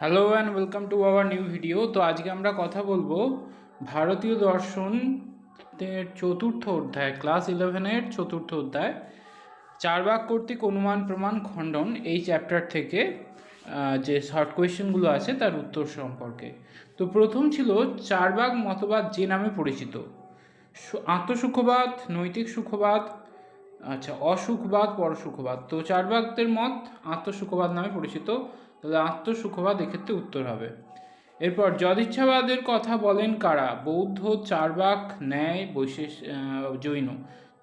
Hello and welcome to our new video তো আজকে আমরা কথা বলব ভারতীয় দর্শন চতুর্থ অধ্যায় ক্লাস ইলেভেনের চতুর্থ অধ্যায় চারবাক কর্তৃক অনুমান, প্রমাণ, খণ্ডন এই চ্যাপ্টার থেকে যে শর্ট কোয়েশ্চেনগুলো আছে তার উত্তর সম্পর্কে। তো প্রথম ছিল চারবাক মতবাদ যে নামে পরিচিত। আত্মসুখবাদ, নৈতিক সুখবাদ আচ্ছা অসুখবাদ, পরসুখবাদ। তো চারবাকদের মত আত্মসুখবাদ নামে পরিচিত। তাহলে আত্মসুখবাদ এক্ষেত্রে উত্তর হবে। এরপর, যদিচ্ছাবাদের কথা বলেন কারা? বৌদ্ধ, চারবাক, ন্যায়, বৈশেষ জৈন।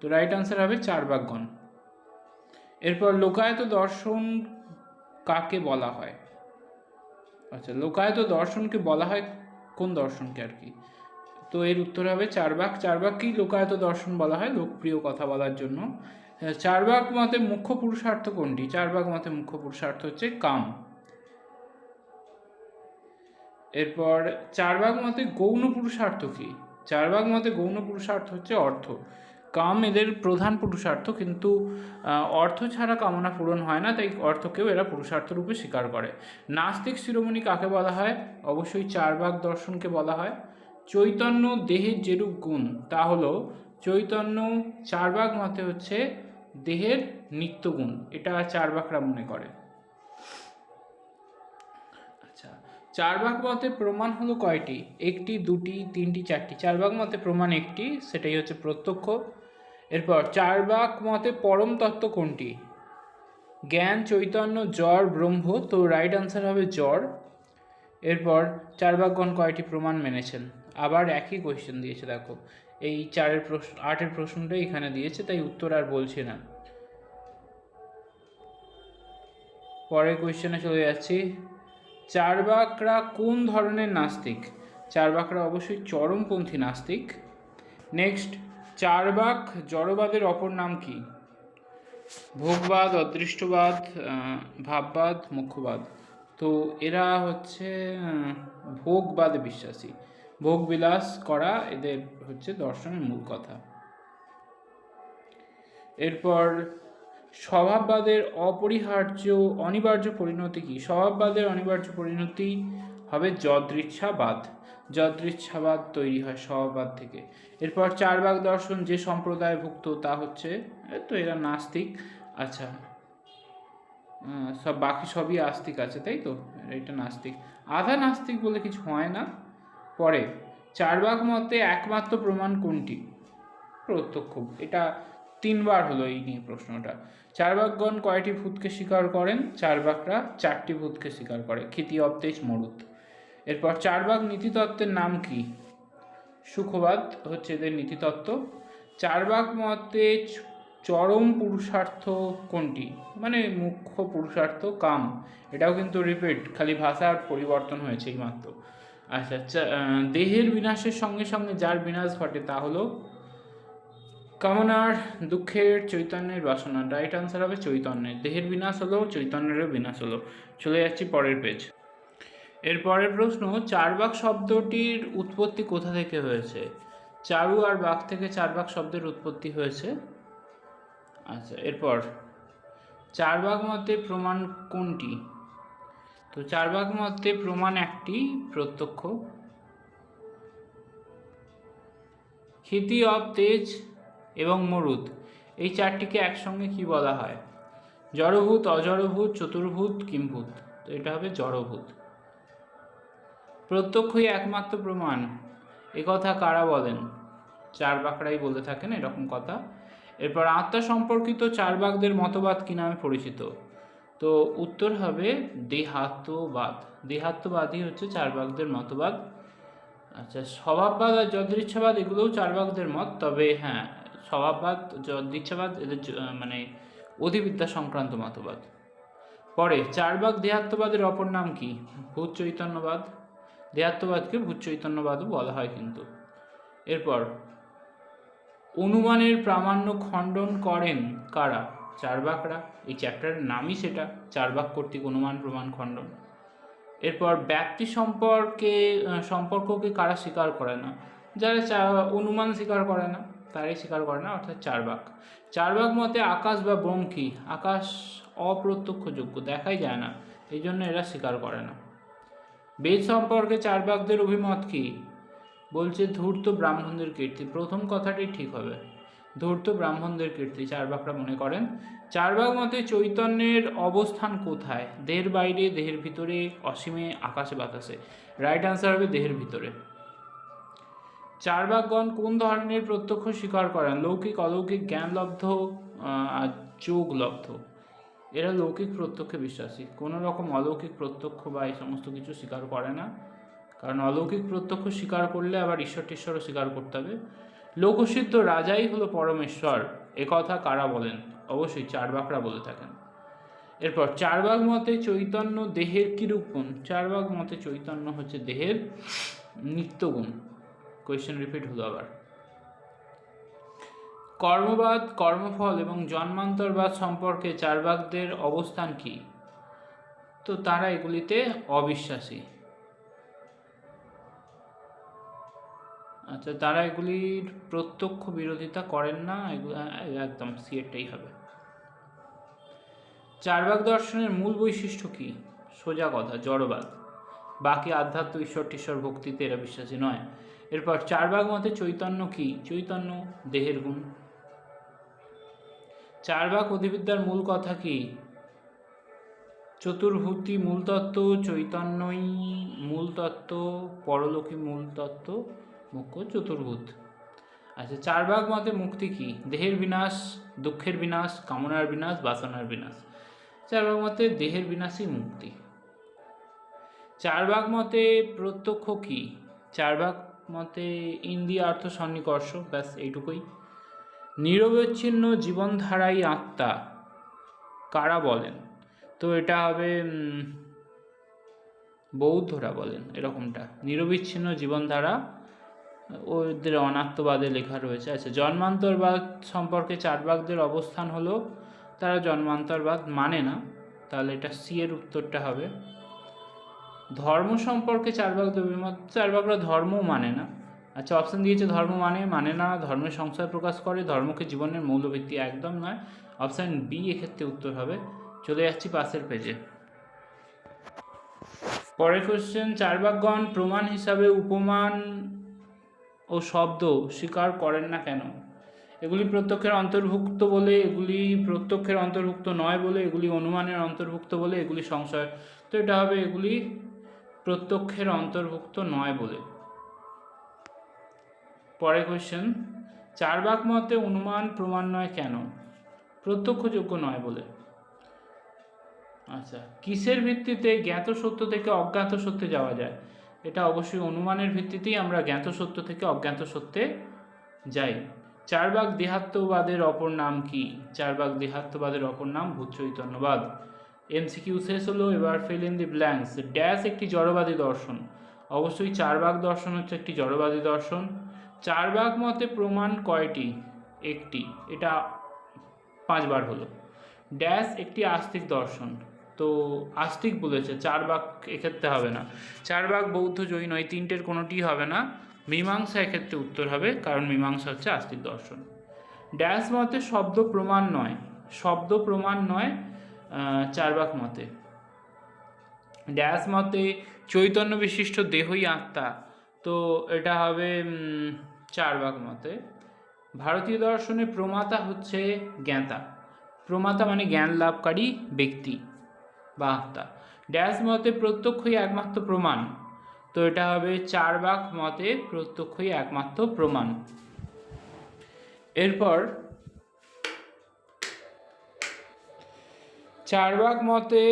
তো রাইট আনসার হবে চারবাকগণ। এরপর, লোকায়ত দর্শন কাকে বলা হয়? আচ্ছা লোকায়ত দর্শনকে বলা হয় কোন দর্শনকে আর কি? তো এর উত্তর হবে চারবাক। চারবাককেই লোকায়ত দর্শন বলা হয় লোকপ্রিয় কথা বলার জন্য। চারবাক মতে মুখ্য পুরুষার্থ কোনটি? চারবাক মতে মুখ্য পুরুষার্থ হচ্ছে কাম। এরপর চারবাগ মতে গৌণ পুরুষার্থ কি? চারবাগ মতে গৌণ পুরুষার্থ হচ্ছে অর্থ। কাম এদের প্রধান পুরুষার্থ, কিন্তু অর্থ ছাড়া কামনা পূরণ হয় না, তাই অর্থকেও এরা পুরুষার্থ রূপে স্বীকার করে। নাস্তিক শিরোমণি কাকে বলা হয়? অবশ্যই চার চারবাগ দর্শনকে বলা হয়। চৈতন্য দেহের যেরূপ গুণ, তা হলো চৈতন্য চারবাগ মতে হচ্ছে দেহের নিত্যগুণ এটা চারবাকরা মনে করে। চার ভাগ মতে প্রমাণ হলো কয়টি? একটি, দুটি, তিনটি, চারটি। চার ভাগ মতে প্রমাণ একটি, সেটাই হচ্ছে প্রত্যক্ষ। এরপর চার ভাগ মতে পরম তত্ত্ব কোনটি? জ্ঞান, চৈতন্য, জ্বর, ব্রহ্ম। তো রাইট আনসার হবে জ্বর। এরপর চার ভাগগণ কয়টি প্রমাণ মেনেছেন? আবার একই কোয়েশ্চেন দিয়েছে, দেখো। এই চারের প্রশ্ন, আটের প্রশ্নটাই এখানে দিয়েছে, তাই উত্তর আর বলছে না। পরের কোয়েশ্চেনে চলে যাচ্ছি। চারবাকরা কোন ধরনের নাস্তিক? চারবাকরা অবশ্যই চরমপন্থী নাস্তিক। নেক্সট, চারবাক জড়বাদের অপর নাম কি? ভোগবাদ, অদৃষ্টবাদ ভাববাদ, মুখ্যবাদ। তো এরা হচ্ছে ভোগবাদে বিশ্বাসী। ভোগবিলাস করা এদের হচ্ছে দর্শনের মূল কথা। এরপর স্বভাববাদের অপরিহার্য অনিবার্য পরিণতি কি? স্বভাববাদের অনিবার্য পরিণতি হবে যদৃচ্ছাবাদ। যদৃচ্ছাবাদ তৈরি হয় স্বভাববাদ থেকে। এরপর চারবাগ দর্শন যে সম্প্রদায়ভুক্ত তা হচ্ছে তো এরা নাস্তিক। আচ্ছা সব বাকি সবই আস্তিক আছে, তাই তো? এটা নাস্তিক। আধা নাস্তিক বলে কিছু হয় না। পরে চারবাগ মতে একমাত্র প্রমাণ কোনটি? প্রত্যক্ষ। এটা তিনবার হলো এই নিয়ে প্রশ্নটা। চারবাকগণ কয়টি ভূতকে স্বীকার করেন? চারবাকরা চারটি ভূতকে স্বীকার করে। ক্ষিতি অবতেজ মরুত। এরপর চারবাক নীতিতত্ত্বের নাম কি? সুখবাদ হচ্ছে এদের নীতিতত্ত্ব। চারবাক মতে চরম পুরুষার্থ কোনটি? মানে মুখ্য পুরুষার্থ, কাম। এটাও কিন্তু রিপিট খালি ভাষার পরিবর্তন হয়েছে এই মাত্র আচ্ছা দেহের বিনাশের সঙ্গে সঙ্গে যার বিনাশ ঘটে তা হলো কামনার, দুঃখের, চৈতন্যের বাসনা রাইট আনসার হবে চৈতন্যের, দেহের বিনাশ হলো চৈতন্যেরও বিনাশ হলো। চলে যাচ্ছি পরের পেজ এর পরের প্রশ্ন, চারবাক শব্দটির উৎপত্তি কোথা থেকে হয়েছে? চারু আর বাক থেকে চারবাক শব্দের উৎপত্তি হয়েছে? আচ্ছা এরপর। চারবাক মতে প্রমাণ কোনটি? তো চারবাক মতে প্রমাণ একটি, প্রত্যক্ষ। ক্ষিতি অব তেজ এবং মরুদ। এই চারটিকে একসঙ্গে কি বলা হয়? জড়ভূত, অজড়ভূত, চতুর্ভূত, কিম্ভূত। তো এটা হবে জড়ভূত। প্রত্যক্ষই একমাত্র প্রমাণ। কথা কারা বলেন? চার বাকরাই বলে থাকেন এরকম কথা। এরপর আত্মা সম্পর্কিত চার বাগদের মতবাদ কি নামে পরিচিত? তো উত্তর হবে দেহাত্মবাদ। দেহাত্মবাদই হচ্ছে চার বাগদের মতবাদ। আচ্ছা স্বভাববাদ আর যদৃচ্ছাবাদ এগুলোও চারবাকদের মত, তবে হ্যাঁ স্বভাববাদ যদৃচ্ছাবাদ এদের মানে অধিবিদ্যা সংক্রান্ত মতবাদ। পরে চারবাক দেহাত্মবাদের অপর নাম কি? ভূত চৈতন্যবাদ। দেহাত্মবাদকে ভূত চৈতন্যবাদও বলা হয় কিন্তু। এরপর, অনুমানের প্রামাণ্য খণ্ডন করেন কারা? চারবাকরা এই চ্যাপ্টারের নামই সেটা চারবাক কর্তৃক অনুমান, প্রমাণ, খণ্ডন। এরপর ব্যক্তি সম্পর্কে সম্পর্ককে কারা স্বীকার করে না? যারা অনুমান স্বীকার করে না। তারাই স্বীকার করে না, অর্থাৎ চারবাক। চারবাক মতে আকাশ বা ব্রহ্মী আকাশ অপ্রত্যক্ষযোগ্য, দেখাই যায় না, এই জন্য এরা স্বীকার করে না। বেদ সম্পর্কে চারবাকদের অভিমত কি? বলছে ধূর্ত ব্রাহ্মণদের কীর্তি, প্রথম কথাটি ঠিক হবে। ধূর্ত ব্রাহ্মণদের কীর্তি, চারবাকরা মনে করেন। চারবাক মতে চৈতন্যের অবস্থান কোথায়? দেহের বাইরে, দেহের ভিতরে, অসীমে, আকাশে বাতাসে। রাইট আনসার হবে দেহের ভিতরে। চারবাকগণ কোন ধরনের প্রত্যক্ষ স্বীকার করেন? লৌকিক, অলৌকিক, জ্ঞানলব্ধ আর যোগলব্ধ? এরা লৌকিক প্রত্যক্ষে বিশ্বাসী। কোনো রকম অলৌকিক প্রত্যক্ষ বা এই সমস্ত কিছু স্বীকার করে না। কারণ অলৌকিক প্রত্যক্ষ স্বীকার করলে আবার ঈশ্বর টিশ্বরও স্বীকার করতে হবে। লোকসিদ্ধ রাজাই হলো পরমেশ্বর একথা কারা বলেন? অবশ্যই চারবাকরা বলে থাকেন। এরপর, চারবাগ মতে চৈতন্য দেহের কিরূপ গুণ? চারবাগ মতে চৈতন্য হচ্ছে দেহের নিত্যগুণ। কোয়েশ্চেন রিপিট হলো আবার। কর্মবাদ, কর্মফল এবং জন্মান্তরবাদ সম্পর্কে চারবাকদের অবস্থান কি? তো তারা এগুলিতে অবিশ্বাসী। আচ্ছা তারা এগুলির প্রত্যক্ষ বিরোধিতা করেন না এগুলো একদম সিএরটাই হবে। চারবাক দর্শনের মূল বৈশিষ্ট্য কি? সোজা কথা, জড়বাদ। বাকি আধ্যাত্ম ঈশ্বর টিশ্বর ভক্তিতে এরা বিশ্বাসী নয়। এরপর চারবাগ মতে চৈতন্য কি? চৈতন্য দেহের গুণ। চারবাক অধিবিদ্যার মূল কথা কি? চতুর্ভূতি মূল তত্ত্ব চৈতন্যই মূল তত্ত্ব পরলোকী মূল তত্ত্ব মুখ্য চতুর্ভূত। আচ্ছা চারবাগ মতে মুক্তি কি? দেহের বিনাশ, দুঃখের বিনাশ, কামনার বিনাশ, বাসনার বিনাশ। চারবাগ মতে দেহের বিনাশই মুক্তি। চারবাগ মতে প্রত্যক্ষ কি? চারবাগ মতে ইন্দ্রিয় অর্থ সন্নিকর্ষ, ব্যাস এইটুকুই। নিরবচ্ছিন্ন জীবনধারাই আত্মা, কারা বলেন? তো এটা হবে বৌদ্ধরা বলেন এরকমটা। নিরবিচ্ছিন্ন জীবনধারা, ওদের অনাত্মবাদে লেখা রয়েছে। আচ্ছা জন্মান্তরবাদ সম্পর্কে চারবাগদের অবস্থান হলো, তারা জন্মান্তরবাদ মানে না, তাহলে এটা সি এর উত্তরটা হবে। ধর্ম সম্পর্কে চারবাগদের অভিমত চারবাগরা ধর্মও মানে না। আচ্ছা অপশান দিয়েছে ধর্ম মানে মানে না, ধর্মের সংশয় প্রকাশ করে, ধর্মকে জীবনের মৌলভিত্তি একদম নয়। অপশান বি এক্ষেত্রে উত্তর হবে। চলে যাচ্ছি পাশের পেজে পরের কোশ্চেন চারবাকগণ প্রমাণ হিসাবে উপমান ও শব্দ স্বীকার করেন না কেন? এগুলি প্রত্যক্ষের অন্তর্ভুক্ত বলে, এগুলি প্রত্যক্ষের অন্তর্ভুক্ত নয় বলে, এগুলি অনুমানের অন্তর্ভুক্ত বলে, এগুলি সংশয়। তো এটা হবে, এগুলি প্রত্যক্ষের অন্তর্ভুক্ত নয় বলে। পরে কোশ্চেন চারবাক মতে অনুমান প্রমাণ নয় কেন? প্রত্যক্ষযোগ্য নয় বলে। আচ্ছা কিসের ভিত্তিতে জ্ঞাত সত্য থেকে অজ্ঞাত সত্যে যাওয়া যায়? এটা অবশ্যই অনুমানের ভিত্তিতেই আমরা জ্ঞাত সত্য থেকে অজ্ঞাত সত্যে যাই। চারবাক দেহাত্মবাদের অপর নাম কি? চারবাক দেহাত্মবাদের অপর নাম ভূত চৈতন্যবাদ। এমসিকিউ শেষ হলো এবার fill in the blanks dash একটি জড়বাদী দর্শন। অবশ্যই চারবাক দর্শন হচ্ছে একটি জড়বাদী দর্শন। চারবাক মতে প্রমাণ কয়টি? একটি। এটা পাঁচবার হলো। ড্যাশ একটি আস্তিক দর্শন। তো আস্তিক বলেছে, চার বাক এক্ষেত্রে হবে না। চার বাক বৌদ্ধ জৈন এই তিনটের কোনোটি হবে না। মীমাংসা এক্ষেত্রে উত্তর হবে, কারণ মীমাংসা হচ্ছে আস্তিক দর্শন। ড্যাশ মতে শব্দ প্রমাণ নয়। শব্দ প্রমাণ নয় চারবাক মতে। ড্যাশ মতে চৈতন্য বিশিষ্ট দেহই আত্মা। তো এটা হবে চারবাক মতে। ভারতীয় দর্শনে প্রমাতা হচ্ছে জ্ঞাতা। প্রমাতা মানে জ্ঞান লাভকারী ব্যক্তি বা আত্মা। ড্যাশ মতে প্রত্যক্ষই একমাত্র প্রমাণ। তো এটা হবে চারবাক মতে প্রত্যক্ষই একমাত্র প্রমাণ। এরপর চারবাক মতে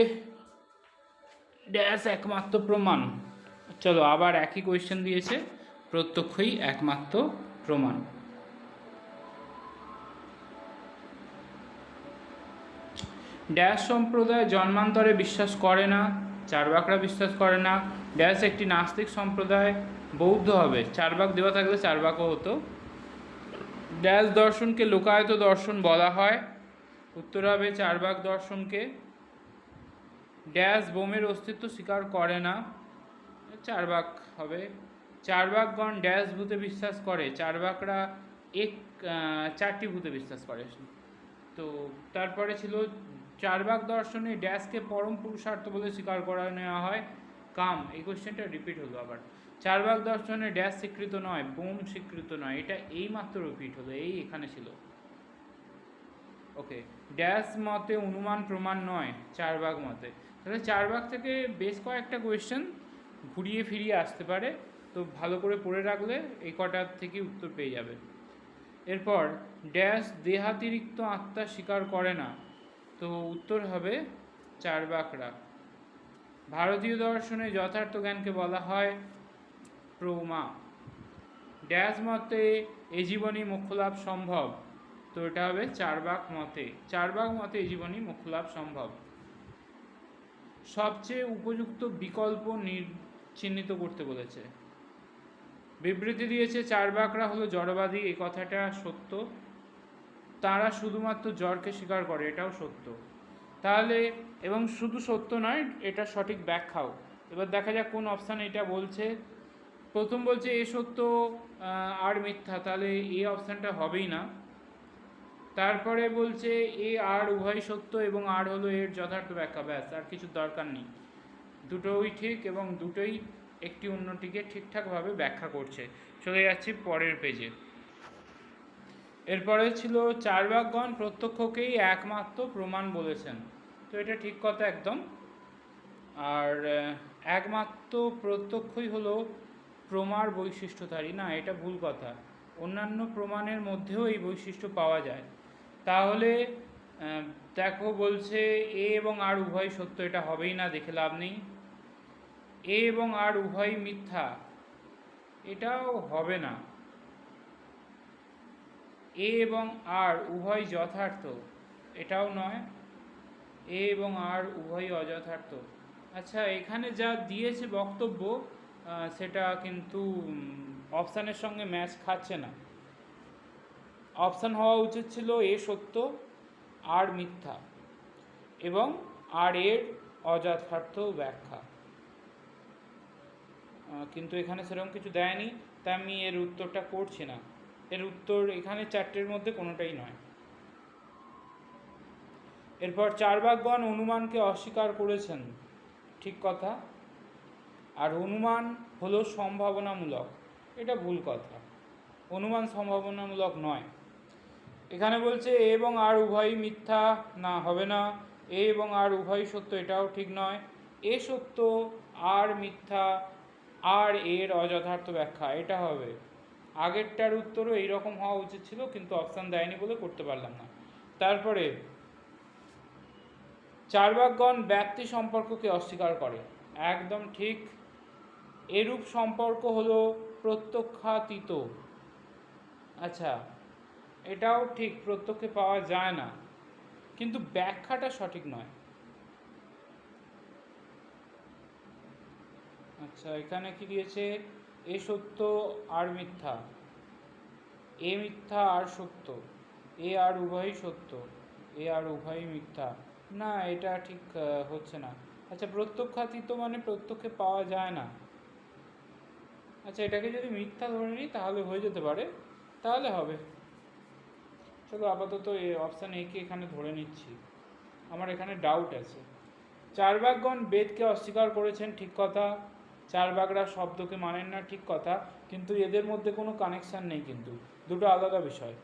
ড্যাশ একমাত্র প্রমাণ। চলো আবার একই কোয়েশ্চেন দিয়েছে, প্রত্যক্ষই একমাত্র প্রমাণ। ড্যাশ সম্প্রদায় জন্মান্তরে বিশ্বাস করে না চারবাকরা বিশ্বাস করে না। ড্যাশ একটি নাস্তিক সম্প্রদায়, বৌদ্ধ হবে। চারবাক দেওয়া থাকলে চারবাকও হতো। ড্যাশ দর্শনকে লোকায়ত দর্শন বলা হয়। উত্তর হবে চারবাক দর্শনকে। ড্যাশ বোমের অস্তিত্ব স্বীকার করে না। চারবাক হবে। চারবাকগণ ড্যাশ ভূতে বিশ্বাস করে। চারবাকরা এক চারটি ভূতে বিশ্বাস করে। তো তারপরে ছিল চারবাক দর্শনে ড্যাশকে পরম পুরুষার্থ বলে স্বীকার করা নেওয়া হয়। কাম, এই কোশ্চেনটা রিপিট হলো আবার। চারবাক দর্শনে ড্যাশ স্বীকৃত নয়, বোম স্বীকৃত নয়। এটা এই মাত্র রিপিট হলো, এই এখানে ছিল। ওকে ড্যাশ মতে অনুমান প্রমাণ নয়, চার ভাগ মতে। তাহলে চার ভাগ থেকে বেশ কয়েকটা কোয়েশ্চেন ঘুরিয়ে ফিরিয়ে আসতে পারে। তো ভালো করে পড়ে রাখলে এই কটার থেকে উত্তর পেয়ে যাবে। এরপর ড্যাশ দেহাতিরিক্ত আত্মা স্বীকার করে না। তো উত্তর হবে চার বাকরা ভারতীয় দর্শনে যথার্থ জ্ঞানকে বলা হয় প্রমা। ড্যাশ মতে এ জীবনই মোক্ষলাভ সম্ভব। তো এটা হবে চারবাক মতে। চারবাক মতে এই জীবনই মোক্ষলাভ সম্ভব। সবচেয়ে উপযুক্ত বিকল্প চিহ্নিত করতে বলেছে। বিবৃতি দিয়েছে চারবাকরা হলো জড়বাদী এই কথাটা সত্য। তারা শুধুমাত্র জ্বরকে স্বীকার করে, এটাও সত্য। তাহলে, এবং শুধু সত্য নয়, এটা সঠিক ব্যাখ্যাও। এবার দেখা যাক কোন অপশান এটা বলছে। প্রথম বলছে, এ সত্য আর মিথ্যা। তাহলে এই অপশানটা হবেই না। তারপরে বলছে, এ আর উভয় সত্য এবং আর হলো এর যথার্থ ব্যাখ্যা। ব্যাস, আর কিছু দরকার নেই। দুটোই ঠিক এবং দুটোই একটি অন্যটিকে ঠিকঠাকভাবে ব্যাখ্যা করছে। চলে যাচ্ছি পরের পেজে এরপরে ছিল চারবাকগণ প্রত্যক্ষকেই একমাত্র প্রমাণ বলেছেন। তো এটা ঠিক কথা একদম। আর একমাত্র প্রত্যক্ষই হলো প্রমার বৈশিষ্ট্যধারী। না, এটা ভুল কথা। অন্যান্য প্রমাণের মধ্যেও এই বৈশিষ্ট্য পাওয়া যায়। তাহলে দেখো বলছে এ এবং আর উভয় সত্য, এটা হবেই না, দেখে লাভ নেই। এ এবং আর উভয় মিথ্যা, এটাও হবে না। এ এবং আর উভয় যথার্থ, এটাও নয়। এ এবং আর উভয় অযথার্থ। আচ্ছা এখানে যা দিয়েছে বক্তব্য সেটা কিন্তু অপশানের সঙ্গে ম্যাচ খাচ্ছে না। অপশান হওয়া উচিত ছিল এ সত্য, আর মিথ্যা, এবং আর এর অযথার্থ ব্যাখ্যা। কিন্তু এখানে সেরকম কিছু দেয়নি, তাই আমি এর উত্তরটা করছি না। এর উত্তর এখানে চারটের মধ্যে কোনোটাই নয়। এরপর চারবাকগণ অনুমানকে অস্বীকার করেছেন, ঠিক কথা। আর অনুমান হলো সম্ভাবনামূলক, এটা ভুল কথা। অনুমান সম্ভাবনামূলক নয়। এখানে বলছে, এ এবং আর উভয়ই মিথ্যা না, হবে না। এ এবং আর উভয়ই সত্য, এটাও ঠিক নয়। এ সত্য, আর মিথ্যা, আর এর অযথার্থ ব্যাখ্যা, এটা হবে। আগেরটার উত্তরও এইরকম হওয়া উচিত ছিল, কিন্তু অপশান দেয়নি বলে করতে পারলাম না। তারপরে চারবাকগণ ব্যক্তি সম্পর্ককে অস্বীকার করে। একদম ঠিক। এরূপ সম্পর্ক হলো প্রত্যক্ষাতীত। আচ্ছা এটাও ঠিক, প্রত্যক্ষে পাওয়া যায় না। কিন্তু ব্যাখ্যাটা সঠিক নয়। আচ্ছা এখানে কি দিয়েছে? এ সত্য আর মিথ্যা। এ মিথ্যা আর সত্য। এ আর উভয়ই সত্য। এ আর উভয়ই মিথ্যা। না, এটা ঠিক হচ্ছে না। আচ্ছা প্রত্যক্ষাতীত মানে প্রত্যক্ষে পাওয়া যায় না। আচ্ছা এটাকে যদি মিথ্যা ধরে নিই, তাহলে হয়ে যেতে পারে। তাহলে হবে। চলো আপাতত এ অপশান একে এখানে ধরে নিচ্ছি। আমার এখানে ডাউট আছে। চারবাকগণ বেদকে অস্বীকার করেছেন, ঠিক কথা। চারবাকরা শব্দকে মানেন না, ঠিক কথা। কিন্তু এদের মধ্যে কোনো কানেকশান নেই কিন্তু। দুটো আলাদা বিষয়।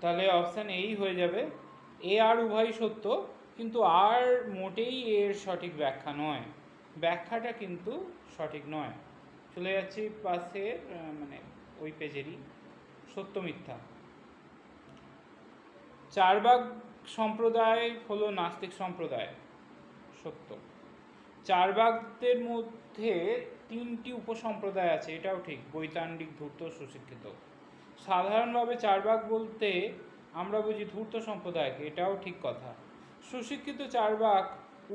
তাহলে অপশান এই হয়ে যাবে। এ আর উভয় সত্য, কিন্তু আর মোটেই এর সঠিক ব্যাখ্যা নয়। ব্যাখ্যাটা কিন্তু সঠিক নয়। চলে যাচ্ছি পাশে মানে ওই পেজেরই। সত্য মিথ্যা। চারবাগ সম্প্রদায় হলো নাস্তিক সম্প্রদায়। সত্য। চারবাগদের মধ্যে তিনটি উপসম্প্রদায় আছে, এটাও ঠিক, বৈতান্ডিক, ধূর্ত, সুশিক্ষিত। সাধারণভাবে চারবাগ বলতে আমরা বুঝি ধূর্ত সম্প্রদায়কে, এটাও ঠিক কথা। সুশিক্ষিত চারবাগ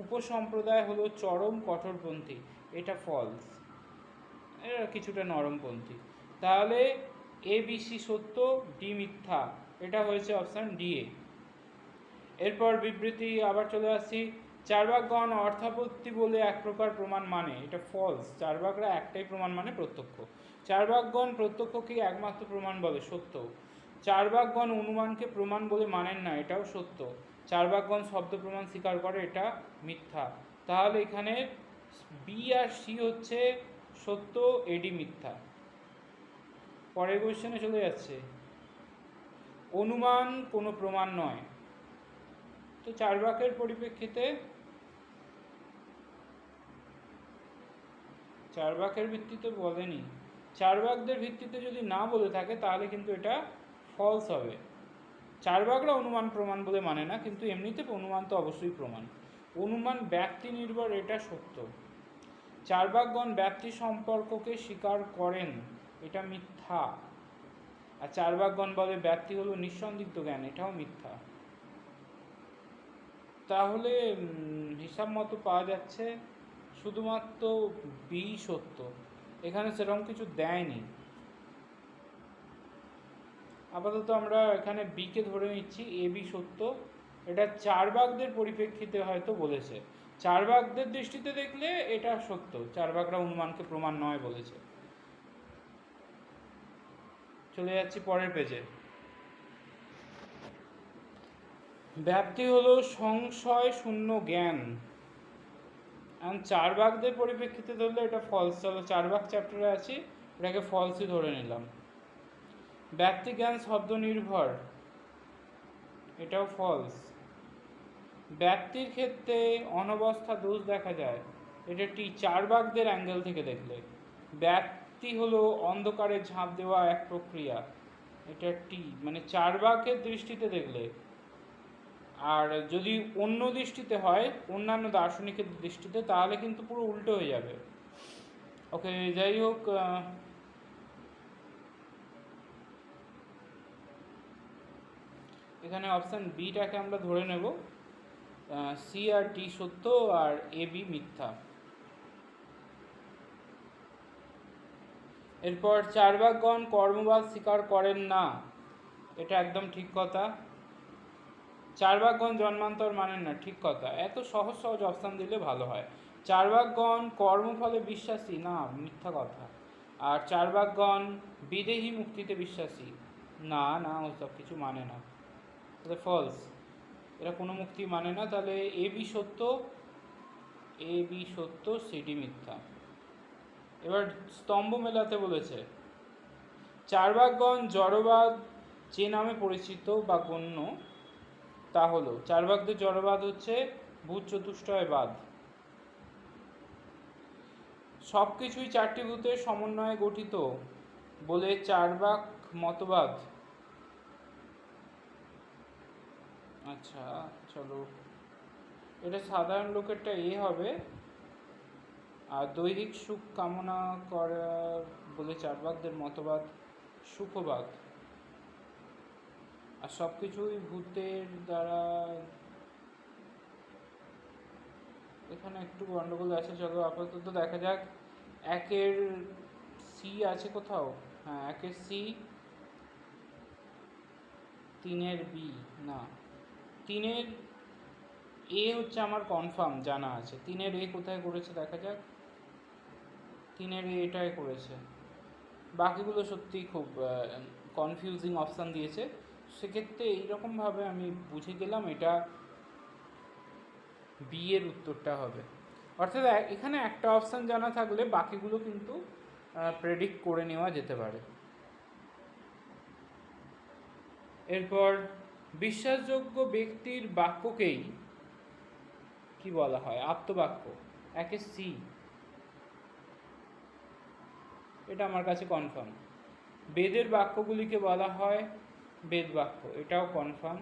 উপসম্প্রদায় হলো চরম কঠোরপন্থী, এটা ফলস এরা কিছুটা নরমপন্থী। তাহলে এ বিসি সত্য, ডি মিথ্যা, এটা হয়েছে অপশান ডি এ। এরপর বিবৃতি, আবার চলে আসছি। চারবাকগণ অর্থাপত্তি বলে এক প্রকার প্রমাণ মানে এটা ফলস চারবাকরা একটাই প্রমাণ মানে প্রত্যক্ষ। চারবাকগণ প্রত্যক্ষকেই একমাত্র প্রমাণ বলে, সত্য। চারবাকগণ অনুমানকে প্রমাণ বলে মানেন না, এটাও সত্য। চারবাকগণ শব্দ প্রমাণ স্বীকার করে, এটা মিথ্যা। তাহলে এখানে বি আর সি হচ্ছে সত্য, এডি মিথ্যা। পরের কোয়েশ্চেনে চলে যাচ্ছে। অনুমান কোনো প্রমাণ নয়। তো চার বাক্যের পরিপ্রেক্ষিতে চার বাক্যের ভিত্তিতে বলেনি। চার বাক্যদের ভিত্তিতে যদি না বলে থাকে, তাহলে কিন্তু এটা ফলস হবে। চার বাগরা অনুমান প্রমাণ বলে মানে না, কিন্তু এমনিতে অনুমান তো অবশ্যই প্রমাণ। অনুমান ব্যক্তি নির্ভর, এটা সত্য। চারবাকগণ ব্যক্তি সম্পর্ককে স্বীকার করেন। এটা মিথ্যা। আর চারবাকগণ বলে ব্যক্তি হলো নিঃসন্দিগ্ধ জ্ঞান, এটাও মিথ্যা। তাহলে হিসাব মতো পাওয়া যাচ্ছে শুধুমাত্র বি সত্য এখানে সেরকম কিছু দেয়নি। আপাতত আমরা এখানে বিকে ধরে নিচ্ছি, এ বি সত্য এটা চার বাগদের পরিপ্রেক্ষিতে হয়তো বলেছে। চার বাগদের দৃষ্টিতে দেখলে এটা সত্য। চার বাগরা অনুমানকে প্রমাণ নয় বলেছে। চলে যাচ্ছি পরের পেজে ব্যাপ্তি হলো সংশয় শূন্য জ্ঞান। এখন চার বাগদের পরিপ্রেক্ষিতে ধরলে এটা ফলস চলো চার বাগ চ্যাপ্টারে আছি, এটাকে ফলসই ধরে নিলাম। ব্যক্তি জ্ঞান শব্দ নির্ভর এটাও ফলস ব্যক্তির ক্ষেত্রে অনবস্থা দোষ দেখা যায়। এটা একটি চার বাগদের অ্যাঙ্গেল থেকে দেখলে। ব্যক্তি হলো অন্ধকারে ঝাঁপ দেওয়া এক প্রক্রিয়া। এটা একটি মানে চার বাগের দৃষ্টিতে দেখলে। আর যদি অন্য দৃষ্টিতে হয়, অন্যান্য দার্শনিকের দৃষ্টিতে, তাহলে কিন্তু পুরো উল্টো হয়ে যাবে। ওকে, যাই হোক এখানে অপশান বিটাকে আমরা ধরে নেব। সি আর ডি সত্য আর এ বি মিথ্যা। এরপর চারবাকগণ কর্মবাদ স্বীকার করেন না। এটা একদম ঠিক কথা। চারবাকগণ জন্মান্তর মানেন না, ঠিক কথা। এত সহজ সহজ অপশান দিলে ভালো হয়। চারবাকগণ কর্মফলে বিশ্বাসী, না, মিথ্যা কথা। আর চারবাকগণ বিদেহী মুক্তিতে বিশ্বাসী, না না, ওসব কিছু মানে না। ফলস এরা কোনো মুক্তি মানে না, তাহলে এ বি সত্য, এ বি সত্য সিডি মিথ্যা। এবার স্তম্ভ মেলাতে বলেছে চারবাকগণ জড়বাদ যে নামে পরিচিত বা গণ্য, তা হলো চারবাকদের জড়বাদ হচ্ছে ভূত চতুষ্টয়বাদ সব কিছুই চারটি ভূতের সমন্বয়ে গঠিত বলে চারবাক মতবাদ আচ্ছা চলো। এটা সাধারণ লোকেরটা এ হবে। আর দৈহিক সুখ কামনা করা বলে চারবাকদের মতবাদ, সুখবাদ। আর সব কিছুই ভূতের দ্বারা। এখানে একটু গন্ডগোল আছে, চলো আপাতত দেখা যাক। একের সি আছে কোথাও? হ্যাঁ একের সি তিনের বি না। তিনের এ হচ্ছে আমার কনফার্ম জানা আছে। তিনের এ কোথায় করেছে দেখা যাক। তিনের এ এটাই করেছে। বাকিগুলো সত্যি খুব কনফিউজিং অপশান দিয়েছে। সেক্ষেত্রে এইরকমভাবে আমি বুঝে গেলাম এটা বি এর উত্তরটা হবে। অর্থাৎ এখানে একটা অপশান জানা থাকলে বাকিগুলো কিন্তু প্রেডিক্ট করে নেওয়া যেতে পারে। এরপর বিশ্বাসযোগ্য ব্যক্তির বাক্যকেই কি বলা হয়? আত্মবাক্য, একে সি। এটা আমার কাছে কনফার্ম বেদের বাক্যগুলিকে বলা হয় বেদ বাক্য এটাও কনফার্ম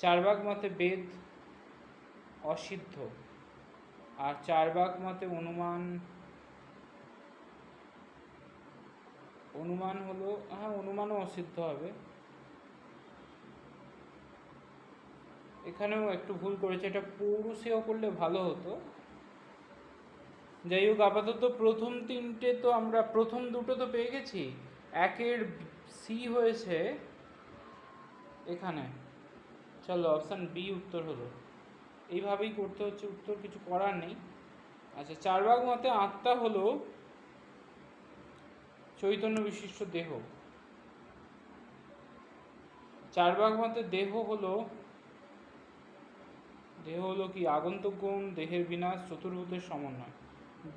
চারবাক মতে বেদ অসিদ্ধ, আর চারবাক মতে অনুমান অনুমান হলো হ্যাঁ অনুমানও অসিদ্ধ হবে। এখানেও একটু ভুল করেছে, এটা পৌরুষেও করলে ভালো হতো। যাই হোক, আপাতত প্রথম তিনটে তো আমরা, প্রথম দুটো তো পেয়ে গেছি। একের সি হয়েছে এখানে। চলো অপশান বি উত্তর হলো। এইভাবেই করতে হচ্ছে, উত্তর কিছু করার নেই। আচ্ছা চার ভাগ মতে আত্মা হলো চৈতন্য বিশিষ্ট দেহ। চার ভাগ মতে দেহ হলো দেহ হলো কি আগন্তুক গুণ, দেহের বিনাশ, চতুর্ভূতের সমন্বয়।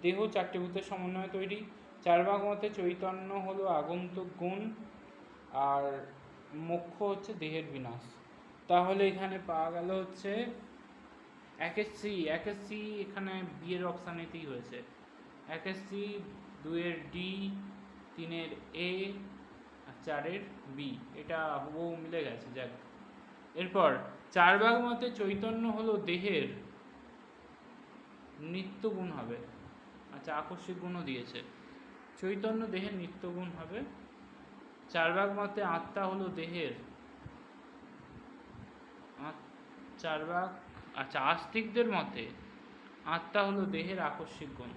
দেহ চারটে ভূতের সমন্বয়ে তৈরি। চার ভাগ মতে চৈতন্য হলো আগন্তুক গুণ, আর মুখ্য হচ্ছে দেহের বিনাশ। তাহলে এখানে পাওয়া গেল হচ্ছে একের সি। একের সি এখানে বিয়ের অপশানেতেই হয়েছে। একের সি দুয়ের ডি, তিনের এ, আর চারের বি। এটা হুবহু মিলে গেছে, যাক। এরপর, চার ভাগ মতে চৈতন্য হলো দেহের নিত্য গুণ হবে। আচ্ছা আকস্মিক গুণও দিয়েছে। চৈতন্য দেহের নিত্য গুণ হবে। চার ভাগ মতে আত্মা হলো দেহের। চার ভাগ আচ্ছা আস্তিকদের মতে আত্মা হলো দেহের আকস্মিক গুণ।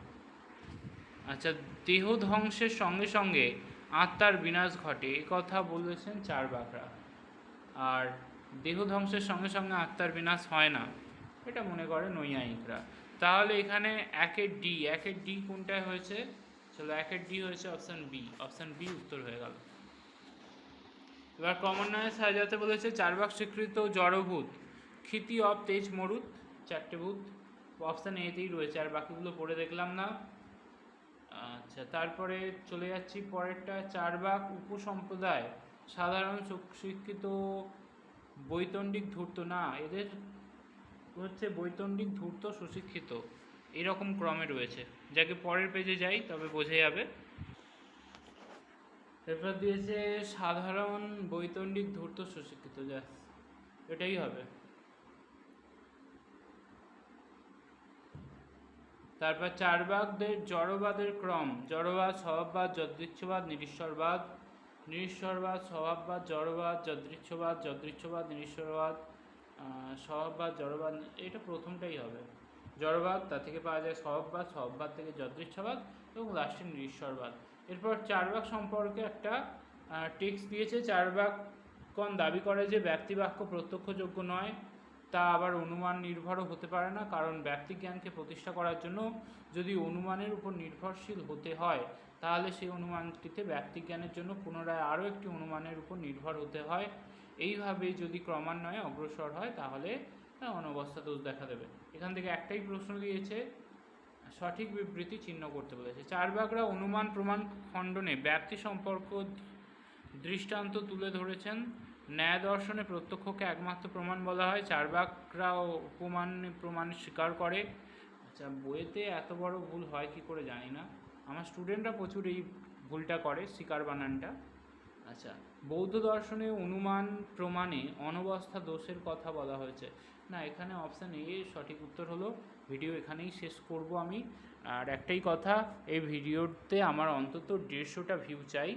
আচ্ছা দেহ ধ্বংসের সঙ্গে সঙ্গে আত্মার বিনাশ ঘটে। এ কথা বলেছেন চার বাকরা আর দেহ ধ্বংসের সঙ্গে সঙ্গে আত্মার বিনাশ হয় না। এটা মনে করে নৈয়ায়িকরা। তাহলে এখানে একের ডি একের ডি কোনটায় হয়েছে? চলো একের ডি হয়েছে অপশান বি অপশান বি উত্তর হয়ে গেল। এবার ক্রমান্বয়ে সাজাতে বলেছে চার ভাগ স্বীকৃত জড়ভূত। ক্ষিতি অফ তেজ মরুত। চারটে ভূত। অপশান এতেই রয়েছে। আর বাকিগুলো পড়ে দেখলাম না। আচ্ছা তারপরে চলে যাচ্ছি পরেরটা। চার ভাগ উপসম্প্রদায়। সাধারণ শিক্ষিত বৈতণ্ডিক ধূর্ত, না, এদের হচ্ছে বৈতণ্ডিক ধূর্ত সুশিক্ষিত। এরকম ক্রমে রয়েছে। যাকে পরের পেজে যাই, তবে বোঝা যাবে। এরপর দিয়েছে, সাধারণ বৈতণ্ডিক ধূর্ত সুশিক্ষিত, যা, এটাই হবে। তারপর চারবাগদের জড়বাদের ক্রম, জড়বাদ, স্বভাববাদ, যদৃচ্ছবাদ, নিরীশ্বরবাদ নিরীশ্বরবাদ, স্বভাববাদ, জড়বাদ, যদৃচ্ছবাদ যদৃচ্ছবাদ, নিরীশ্বরবাদ স্বভাববাদ, জড়বাদ এটা প্রথমটাই হবে। জড়বাদ তা থেকে পাওয়া যায় স্বভাববাদ স্বভাববাদ থেকে যদৃচ্ছবাদ এবং লাস্টে নিরীশ্বরবাদ। এরপর চারবাগ সম্পর্কে একটা টেক্সট দিয়েছে কোন দাবি করে যে ব্যক্তিবাক্য প্রত্যক্ষযোগ্য নয়, তা আবার অনুমান নির্ভরও হতে পারে না, কারণ ব্যক্তিজ্ঞানকে প্রতিষ্ঠা করার জন্য যদি অনুমানের উপর নির্ভরশীল হতে হয় তাহলে সেই অনুমানটিতে ব্যক্তিজ্ঞানের জন্য পুনরায় আরও একটি অনুমানের উপর নির্ভর হতে হয়। এইভাবে যদি ক্রমান্বয়ে অগ্রসর হয় তাহলে আহ, অনবস্থা দোষ দেখা দেবে। এখান থেকে একটাই প্রশ্ন দিয়েছে সঠিক বিবৃতি চিহ্ন করতে বলেছে। চার ভাগরা অনুমান প্রমাণ খণ্ডনে ব্যক্তি সম্পর্ক দৃষ্টান্ত তুলে ধরেছেন। ন্যায় দর্শনে প্রত্যক্ষকে একমাত্র প্রমাণ বলা হয়। চারবাকরা উপমান প্রমাণ স্বীকার করে। আচ্ছা বইয়েতে এত বড় ভুল হয় কি করে জানি না। আমার স্টুডেন্টরা প্রচুর এই ভুলটা করে শিকার বানানটা। আচ্ছা। বৌদ্ধ দর্শনে অনুমান প্রমাণে অনবস্থা দোষের কথা বলা হয়েছে। না এখানে অপশান এ সঠিক উত্তর হলো ভিডিও এখানেই শেষ করব আমি। আর একটাই কথা এই ভিডিওতে আমার অন্তত দেড়শোটা ভিউ চাই।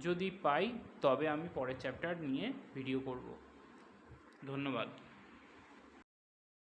যদি পাই তবে আমি পরের চ্যাপ্টার নিয়ে ভিডিও করব। ধন্যবাদ।